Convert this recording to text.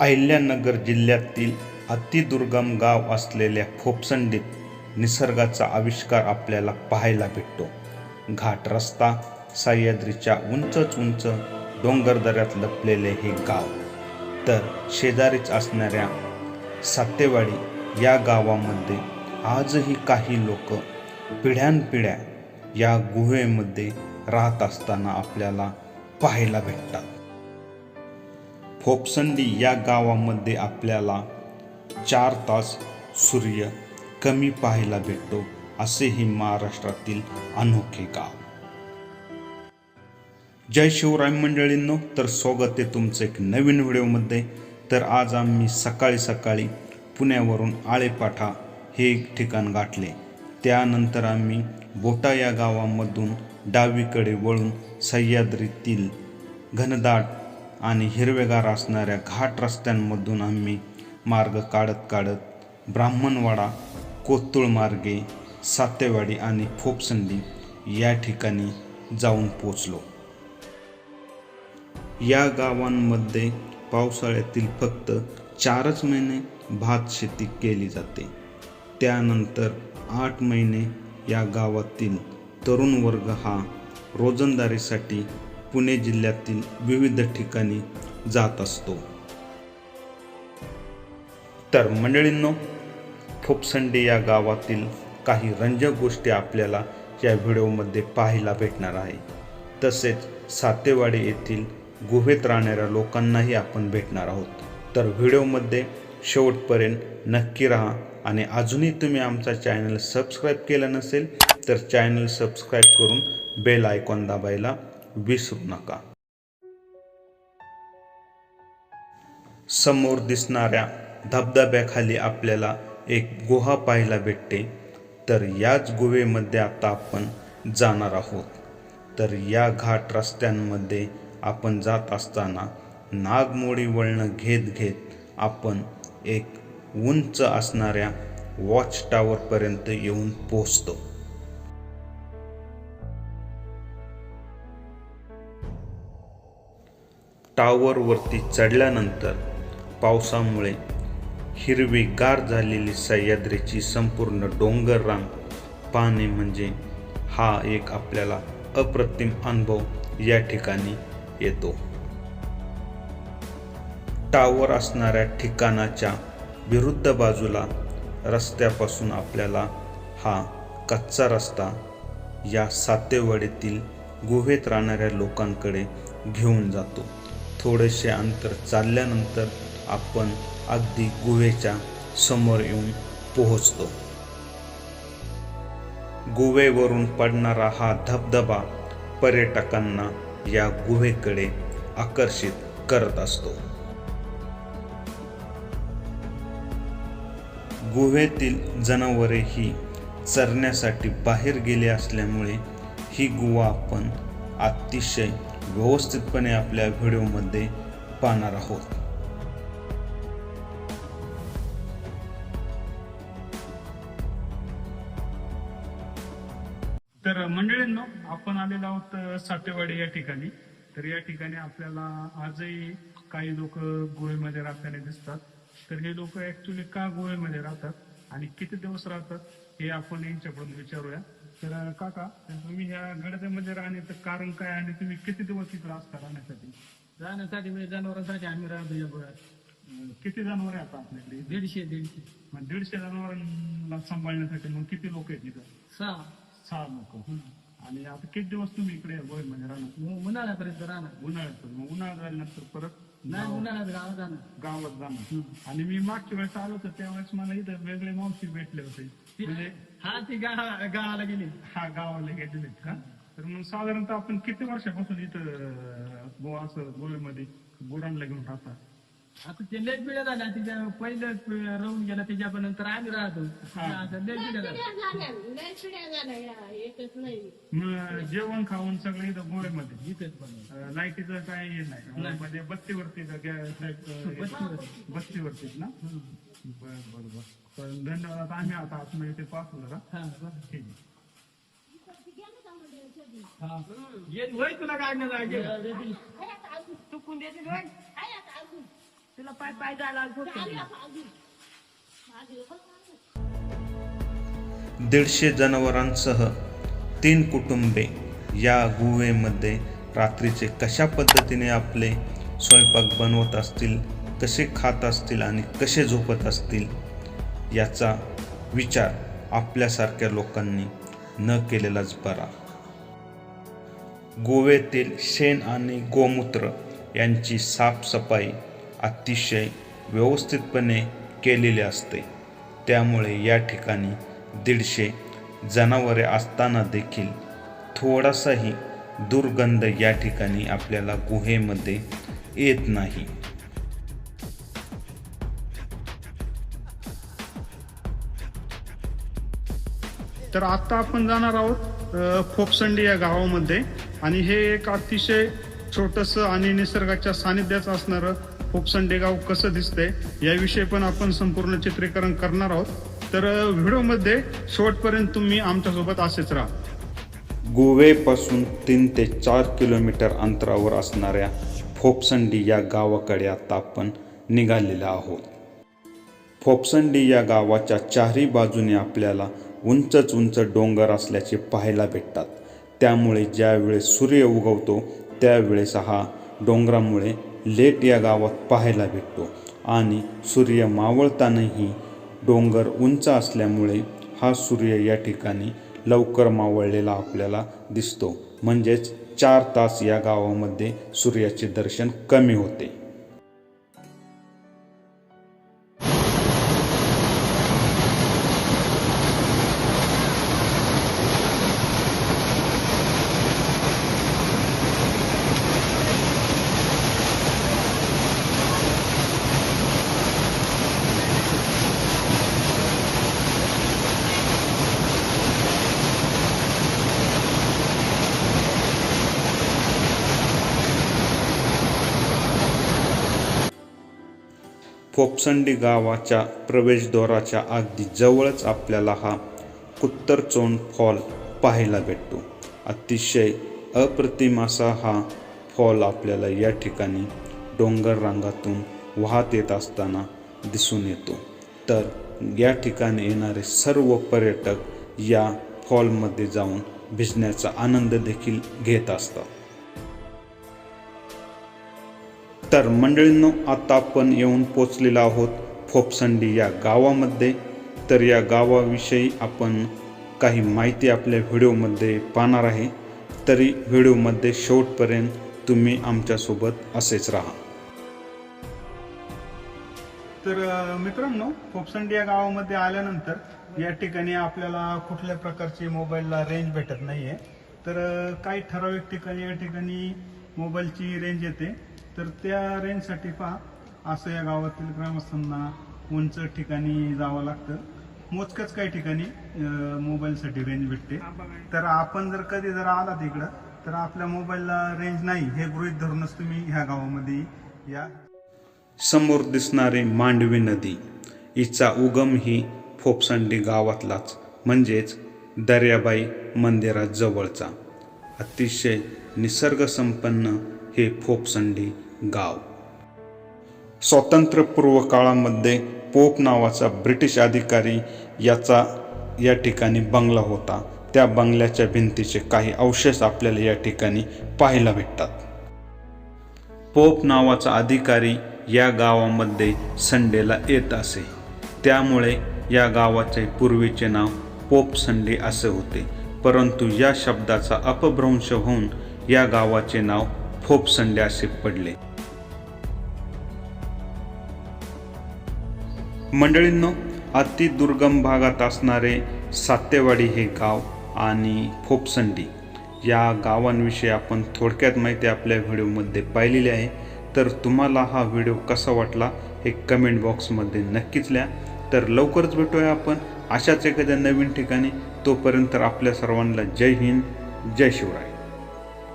अहिल्यानगर जिल्ह्यातील अतिदुर्गम गाव असलेल्या फोपसंडीत निसर्गाचा आविष्कार आपल्याला पाहायला भेटतो. घाट रस्ता सह्याद्रीच्या उंचच उंच डोंगरदऱ्यात लपलेले हे गाव. तर शेजारीच असणाऱ्या सातेवाडी या गावामध्ये आजही काही लोक पिढ्यानपिढ्या या गुहेमध्ये राहत असताना आपल्याला पाहायला भेटतात. खोपसंडी या गावामध्ये आपल्याला चार तास सूर्य कमी पाहायला भेटतो असे हे महाराष्ट्रातील अनोखे गाव. जय शिवराय मंडळींनो तर स्वागत आहे तुमचं एक नवीन व्हिडिओमध्ये. तर आज आम्ही सकाळी सकाळी पुण्यावरून आळेपाठा हे एक ठिकाण गाठले. त्यानंतर आम्ही बोटा या गावामधून डावीकडे वळून सह्याद्रीतील घनदाट आणि हिरवेगार असणाऱ्या घाट रस्त्यांमधून आम्ही मार्ग काढत काढत ब्राह्मणवाडा कोतुळ मार्गे सातेवाडी आणि फोपसंडी या ठिकाणी जाऊन पोचलो या गावांमध्ये पावसाळ्यातील फक्त चारच महिने भात शेती केली जाते. त्यानंतर आठ महिने या गावातील तरुण वर्ग हा रोजंदारीसाठी पुणे जिल्ह्यातील विविध ठिकाणी जात असतो. तर मंडळींनो फोपसंडे या गावातील काही रंजक गोष्टी आपल्याला या व्हिडिओमध्ये पाहायला भेटणार आहे. तसेच सातेवाडी येथील गुहेत राहणाऱ्या लोकांनाही आपण भेटणार आहोत. तर व्हिडिओमध्ये शेवटपर्यंत नक्की राहा आणि अजूनही तुम्ही आमचा चॅनल सबस्क्राईब केला नसेल तर चॅनल सबस्क्राईब करून बेल आयकॉन दाबायला विसरू नका. समोर दिसणाऱ्या धबधब्याखाली आपल्याला एक गुहा पाहायला भेटते. तर याच गुहेमध्ये आता आपण जाणार आहोत. तर या घाट रस्त्यांमध्ये आपण जात असताना नागमोडी वळणं घेत घेत आपण एक उंच असणाऱ्या वॉच टॉवरपर्यंत येऊन पोचतो टावरवरती चढल्यानंतर पावसामुळे हिरवीगार झालेली सह्याद्रीची संपूर्ण डोंगररांग पाहणे म्हणजे हा एक आपल्याला अप्रतिम अनुभव या ठिकाणी येतो. टावर असणाऱ्या ठिकाणाच्या विरुद्ध बाजूला रस्त्यापासून आपल्याला हा कच्चा रस्ता या सातेवाडीतील गुहेत राहणाऱ्या लोकांकडे घेऊन जातो. थोडेसे अंतर चालल्यानंतर आपण अगदी गुहेच्या समोर येऊन पोहोचतो. गुहेवरून पडणारा हा धबधबा पर्यटकांना या गुहेकडे आकर्षित करत असतो. गुहेतील जनावरे ही चरण्यासाठी बाहेर गेले असल्यामुळे ही गुहा आपण अतिशय व्यवस्थितपणे आपल्या व्हिडिओमध्ये पाहणार आहोत. तर मंडळींनो आपण आलेलो आहोत सातेवाडी या ठिकाणी. तर या ठिकाणी आपल्याला आजही काही लोक गोव्यामध्ये राहताना दिसतात. तर हे लोक ऍक्च्युली का गोव्यामध्ये राहतात आणि किती दिवस राहतात हे आपण यांच्याकडून विचारूया. तर काका तुम्ही ह्या गडद्यामध्ये राहण्याचं कारण काय आणि तुम्ही किती दिवस तिकडे असता राहण्यासाठी? राहण्यासाठी म्हणजे जनावरांसाठी आम्ही राहतो या गोव्यात अ, किती जनावर आहेत आपल्याकडे? दीडशे दीडशे. मग दीडशे जनावरांना सांभाळण्यासाठी मग किती लोक आहेत तिथं सहा. सहा लोक आणि आता किती दिवस तुम्ही इकडे गोव्यामध्ये राहणार. मग उन्हाळ्यापर्यंत राहणार. उन्हाळ्यात मग उन्हाळा झाल्यानंतर परत? नाही उन्हाळ्यात गावात जाणार. गावात जाणार. आणि मी मागच्या वेळेस आलो होतो त्यावेळेस मला इथं वेगळे मावशी भेटले होते. म्हणजे हा ती गावा गावाला गेली. हा गावाला गेलेले का? तर मग साधारणतः आपण किती वर्षापासून इथं अं, असं गोव्यामध्ये गुरांना घेऊन राहतात आता ते लेट पिढ्या झाल्या तिच्या पहिलं राहून गेला त्याच्या पण नंतर आम्ही राहतो आता लेट पिढ्या झाल्या या मग जेवण खाऊन सगळं इथं गोव्यामध्ये इथेच पण लाईटीचं काय हे नाही म्हणजे बत्तीवरती का गॅस. बत्तीवरतीच ना बर बर बर पण धन्यवाद आम्ही आता आतमध्ये ते पाहतो जरा हा बरं. ठीक आहे हा येत होय तुला अजून चुकून देते होय. तुला पाय पाय दीडशे जनावरांसह तीन कुटुंबे या गुहेमध्ये रात्रीचे कशा पद्धतीने आपले स्वयंपाक बनवत असतील कसे खात असतील आणि कसे झोपत असतील याचा विचार आपल्यासारख्या लोकांनी न केलेलाच बरा. गोव्यातील शेण आणि गोमूत्र यांची साफसफाई अतिशय व्यवस्थितपणे केलेले असते. त्यामुळे या ठिकाणी दीडशे जनावरे असताना देखील थोडासाही दुर्गंध या ठिकाणी आपल्याला गुहेमध्ये येत नाही. तर आता आपण जाणार आहोत फोपसंडी या गावामध्ये. आणि हे एक अतिशय छोटस आणि निसर्गाच्या सानिध्यात असणारं फोपसंडी गाव कसं दिसतंय याविषयी पण आपण संपूर्ण चित्रीकरण करणार आहोत. तर व्हिडिओमध्ये शेवटपर्यंत तुम्ही आमच्यासोबत असेच राहा. गोवेपासून तीन ते चार किलोमीटर अंतरावर असणाऱ्या फोपसंडी या गावाकडे आता आपण निघालेलो आहोत. फोपसंडी या गावाच्या चारही बाजूने आपल्याला उंचच उंच डोंगर असल्याचे पाहायला भेटतात. त्यामुळे ज्यावेळेस सूर्य उगवतो त्यावेळेस हा डोंगरामुळे लेट या गावात पाहायला भेटतो. आणि सूर्य मावळतानाही डोंगर उंच असल्यामुळे हा सूर्य या ठिकाणी लवकर मावळलेला आपल्याला दिसतो. म्हणजेच चार तास या गावामध्ये सूर्याचे दर्शन कमी होते. फोपसंडी गावाच्या प्रवेशद्वाराच्या अगदी जवळच आपल्याला हा कुत्तरचोंड फॉल पाहायला भेटतो. अतिशय अप्रतिम असा हा फॉल आपल्याला या ठिकाणी डोंगर रांगातून वाहत येत असताना दिसून येतो. तर या ठिकाणी येणारे सर्व पर्यटक या फॉलमध्ये जाऊन भिजण्याचा आनंद देखील घेत असतात. तर मंडळींनो आता आपण येऊन पोचलेलो आहोत फोपसंडी या गावामध्ये. तर या गावाविषयी आपण काही माहिती आपल्या व्हिडिओमध्ये पाहणार आहे. तरी व्हिडिओमध्ये शेवटपर्यंत तुम्ही आमच्यासोबत असेच राहा. तर मित्रांनो फोपसंडी या गावामध्ये आल्यानंतर या ठिकाणी आपल्याला कुठल्या प्रकारची मोबाईलला रेंज भेटत नाहीये. तर काही ठराविक ठिकाणी या ठिकाणी मोबाईलची रेंज येते. तर त्या रेंजसाठी पहा. असं या गावातील ग्रामस्थांना उंच ठिकाणी जावं लागतं. मोजक्याच काही ठिकाणी मोबाईलसाठी रेंज भेटते. तर आपण जर कधी जर आलात इकडं तर आपल्या मोबाईलला रेंज नाही. हे गृहीत धरूनच तुम्ही ह्या गावामध्ये या. समोर दिसणारी मांडवी नदी हिचा उगम ही फोपसंडी गावातलाच म्हणजेच दर्याबाई मंदिरात जवळचा अतिशय निसर्गसंपन्न हे फोपसंडी गाव. स्वातंत्र्यपूर्व काळामध्ये पोप नावाचा ब्रिटिश अधिकारी याचा या ठिकाणी बंगला होता. त्या बंगल्याच्या भिंतीचे काही अवशेष आपल्याला या ठिकाणी पाहायला भेटतात. पोप नावाचा अधिकारी या गावामध्ये संडेला येत असे. त्यामुळे या गावाचे पूर्वीचे नाव पोप संडे असे होते. परंतु या शब्दाचा अपभ्रंश होऊन या गावाचे नाव फोप संडे असे पडले. मंडळींनो अति दुर्गम भागात असणारे सातेवाडी हे गाव आणि फोपसंडी या गावांविषयी आपण थोडक्यात माहिती आपल्या व्हिडिओमध्ये पाहिलेली आहे. तर तुम्हाला हा व्हिडिओ कसा वाटला हे कमेंट बॉक्समध्ये नक्कीच लिहा. तर लवकरच भेटूया आपण अशाच एखाद्या नवीन ठिकाणी. तोपर्यंत आपल्या सर्वांना जय हिंद जय शिवराय.